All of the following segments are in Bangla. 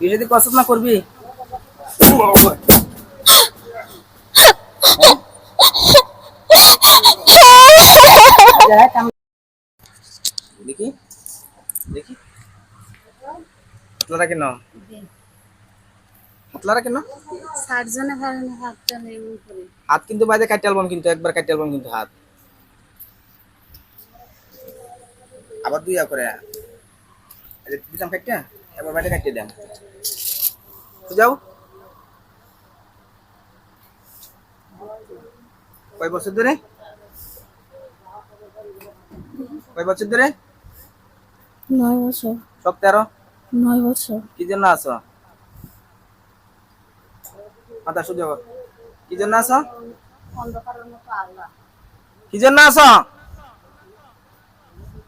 বিয়ে যদি কষ্ট না করবি? দেখি দেখি। আপনারা কেন আপনারা কেন ষাট জনে ভাড়ানো হাতটা নেই হাত কিন্তু বাইরে কাটতে আলবাম কিন্তু একবার কাটতে আলবাম কিন্তু হাত। আবার দুই করে। দিতাম কাটতে একবার বাইরে কাটতে দেন। তো যাও। কয় বছর ধরে? কয় বছর ধরে? নয় বছর। সব তেরো? নয় বছর। কি জন্য আসো মাথা সুযোগ কি জন্য আল্লাহ। কি জন্য আসো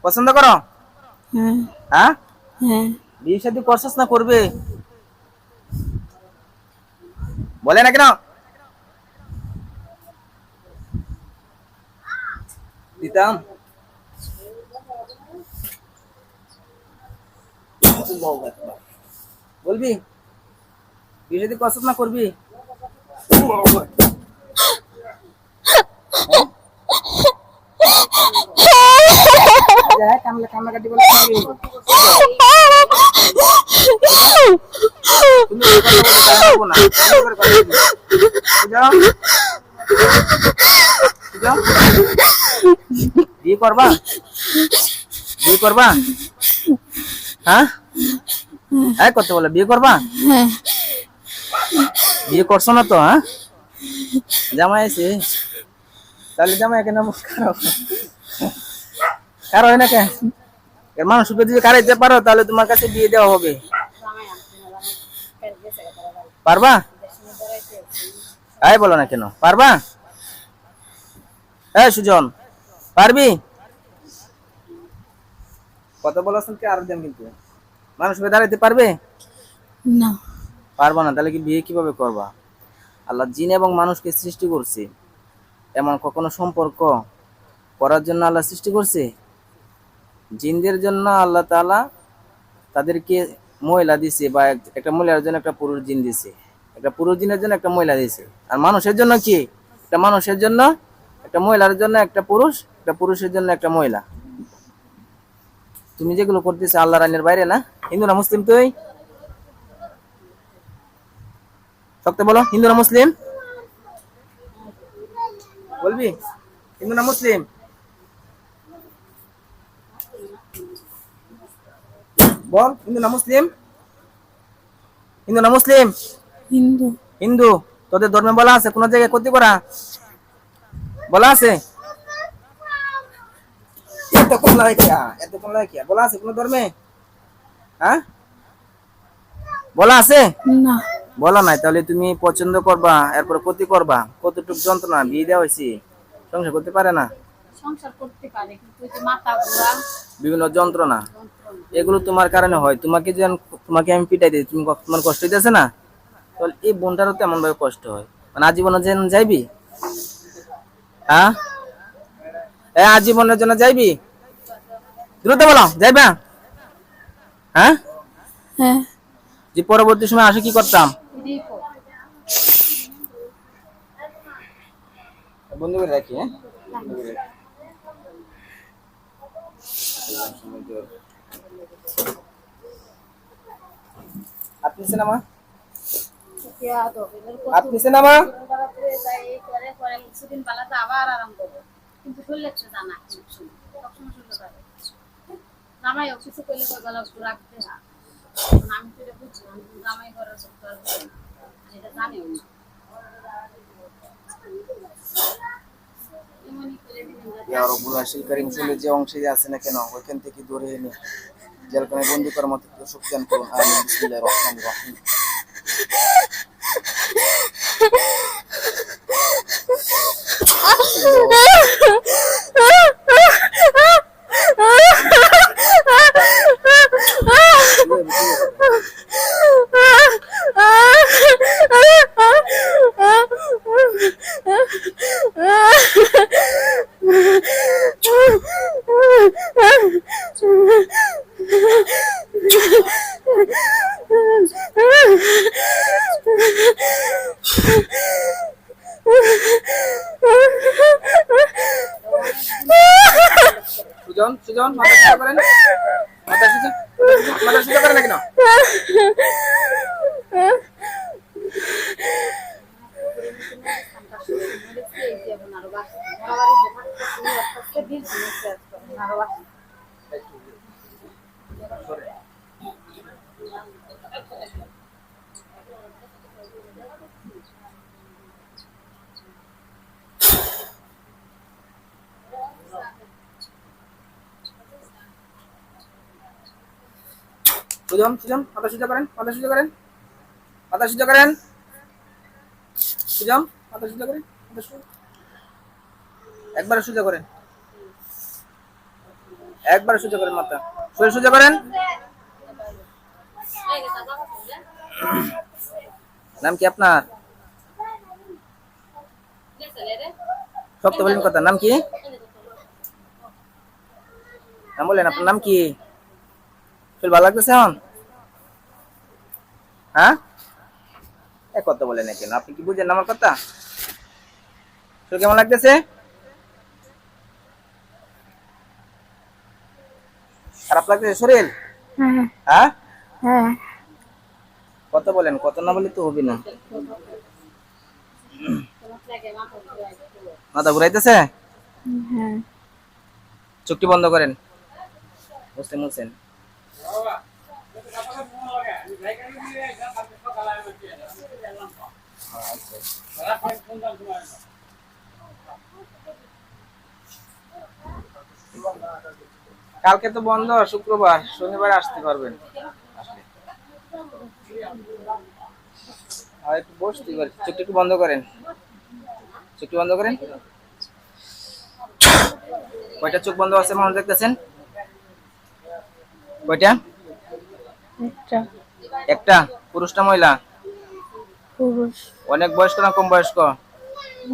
পছন্দ করো? হ্যাঁ। হ্যাঁ? হ্যাঁ। বিয়ে শাদী করছিস না করবে? বলে না কেন? দিতাম বলবি? বিয়ে শাদী করছিস না করবি? করবা? হ্যাঁ? হ্যাঁ কত বলে, বিয়ে করবা? বিয়ে করছ না তো হ্যাঁ? জামাই আছে তাহলে জামাই কেন কারও কারও হয় না এর যদি কারাইতে পারো তাহলে তোমার কাছে বিয়ে দেওয়া হবে। পারবা? তাই বলো না কেন পারবা? হ্যাঁ সুজন পারবি? কত বলেছেন কি আর দেন কিন্তু? মানুষ হয়ে দাঁড়াইতে পারবে? না। পারবা না তাহলে কি বিয়ে কীভাবে করবা? আল্লাহ জিন এবং মানুষকে সৃষ্টি করছে। এমন কখনো সম্পর্ক করার জন্য আল্লাহ সৃষ্টি করছে? জিনদের জন্য আল্লাহ তাআলা তাদেরকে মহিলা দিছে বা একটা মহিলার জন্য একটা পুরুষ জিন দিছে। একটা পুরুষ জিনের জন্য একটা মহিলা দিছে। আর মানুষের জন্য কি? একটা মানুষের জন্য একটা মহিলার জন্য একটা পুরুষ, একটা পুরুষের জন্য একটা মহিলা তুমি যেগুলো করতেছো আল্লাহ রানের বাইরে না? হিন্দু না মুসলিম তুই? শক্ত বলো, হিন্দু না মুসলিম? বলবি, হিন্দু না মুসলিম? বল হিন্দু না মুসলিম হিন্দু না মুসলিম হিন্দু হিন্দু তোদের ধর্মে বলা আছে কোন জায়গায় ক্ষতি করা? বলা আছে? এত কম লাগে কিয়া? এত কম লাগে কিয়া? বলা আছে কোন ধর্মে? হ্যাঁ? বলা আছে? না। বলা নাই তাহলে তুমি পছন্দ করবা এরপর ক্ষতি করবা। কতটুক যন্ত্রণা বিয়ে দেওয়া হয়েছে? সংসার করতে পারে না? সংসার করতে পারে কিন্তু ওই যে মাথা ঘোরা। বিভিন্ন যন্ত্রণা। এগুলো তোমার কারণে হয়। তোমাকে যেন তোমাকে আমি পিটাই দিই তুমি তোমার কষ্ট হইতেছে না? তাহলে এই বোনটারও তেমন ভাবে কষ্ট হয়। মানে আজীবনের জন্য যাইবি? হ্যাঁ? এ আজীবনের জন্য যাইবি? দ্রুত বলো যাইবা? হ্যাঁ? হ্যাঁ। যে পরবর্তী সময় আসে কি করতাম? বন্ধু করে রাখি হ্যাঁ? আপনি সিনেমা? আপনি সিনেমা? কিছুদিন পালাতে আবার আরাম করব। কিন্তু শরীরে জানা সবসময় সবসময় শরীরে পারে জামাই অফিসে করলে গলা রাখতে আমি তো এটা বুঝছি জামাই করার সব কাজ করি না। আর এটা জানিও না। এমনই করে দিলেন যাতে রব্বুল আশিল করিম ফুলে যে অংশে আছে না কেন ওইখান থেকে ধরে এনে। জেলখানে বন্দি করার মতো সুখ দান করুন আমি বিসমিল্লাহির রহমানির রহিম Ah! সুজন মাথা সোজা করেন। মাথা সোজা মাথা সোজা করেন মাথা সোজা করেন মাথা সোজা করেন। মাথা সোজা একবার সোজা করেন। একবার সোজা করেন মাথা। শরীর সোজা করেন। নাম কি আপনার? শক্ত বলেন কথা। নাম কি? নাম বলেন, আপনার নাম কি? ভালো লাগতেছে এখন? হ্যাঁ? এ কথা বলেন কেন? আপনি কি বুঝেন আমার কথা? শরীর কেমন লাগতেছে? খারাপ লাগতেছে শরীর? হ্যাঁ হ্যাঁ। হ্যাঁ? কত বলেন কত না বলে তো হবে না। মাথা ঘুরাইতেছে? হ্যাঁ। চোখটি বন্ধ করেন। মুসলিম হোসেন কালকে তো বন্ধ শুক্রবার। শনিবার আসতে পারবেন। আর একটু বসতে পারি। চোখটা একটু বন্ধ করেন। চোখটি বন্ধ করেন। কয়টা চোখ বন্ধ আছে মানুষ দেখতেছেন? কয়টা? একটা। পুরুষটা মহিলা? অনেক বয়স্ক না কম বয়স্ক?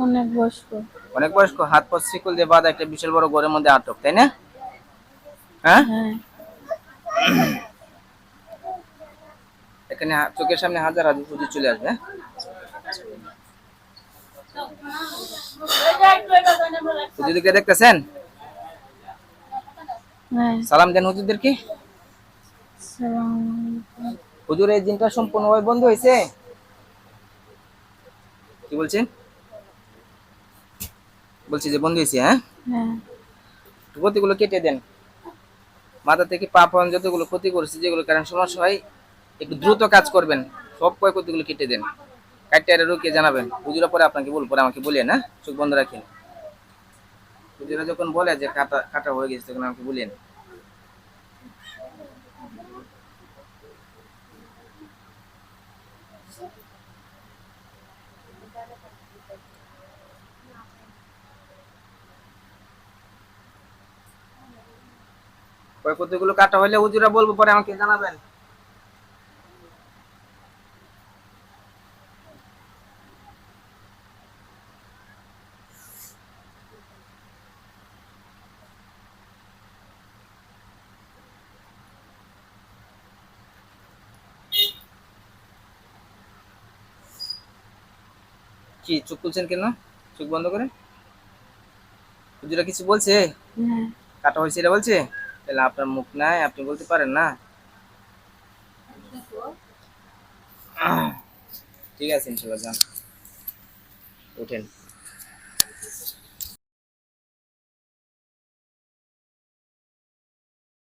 অনেক বয়স্ক। অনেক বয়স্ক? হাত পা শিকল দিয়ে বাঁধা একটা বিশাল বড় ঘরের মধ্যে আটক তাই না? হ্যাঁ? হ্যাঁ। এখানে চোখের সামনে হাজার হাজার পুজো চলে আসবে হ্যাঁ? হুজুরকে দেখতেছেন? হ্যাঁ। সালাম দেন হুজুরদেরকে। হুজুর এই দিনটা সম্পূর্ণভাবে বন্ধ হয়েছে? কি বলছেন বলছি যে বন্ধ হয়েছে হ্যাঁ? হ্যাঁ। ক্ষতিগুলো কেটে দেন। মাথা থেকে পা পর্যন্ত যতগুলো ক্ষতি করেছে যেগুলো কারণ সমস্যা হয় একটু দ্রুত কাজ করবেন। সব কয় ক্ষতিগুলো কেটে দেন। কাটতে রুকিয়ে জানাবেন। হুজুরা পরে আপনাকে বল পরে আমাকে বলেন হ্যাঁ চোখ বন্ধ রাখেন। হুজুরা যখন বলে যে কাটা কাটা হয়ে গেছে তখন আমাকে বলেন কয় ক্ষতিগুলো কাটা হইলে হুজুরা বলব পরে আমাকে জানাবেন। কি চোখ খুলছেন কেন? চোখ বন্ধ করে? হুজুরা কিছু বলছে? হ্যাঁ। কাটা হয়েছে এটা বলছে? তাহলে আপনার মুখ নাই আপনি বলতে পারেন না? ঠিক আছে ইনশাল্লাহ যান। উঠেন।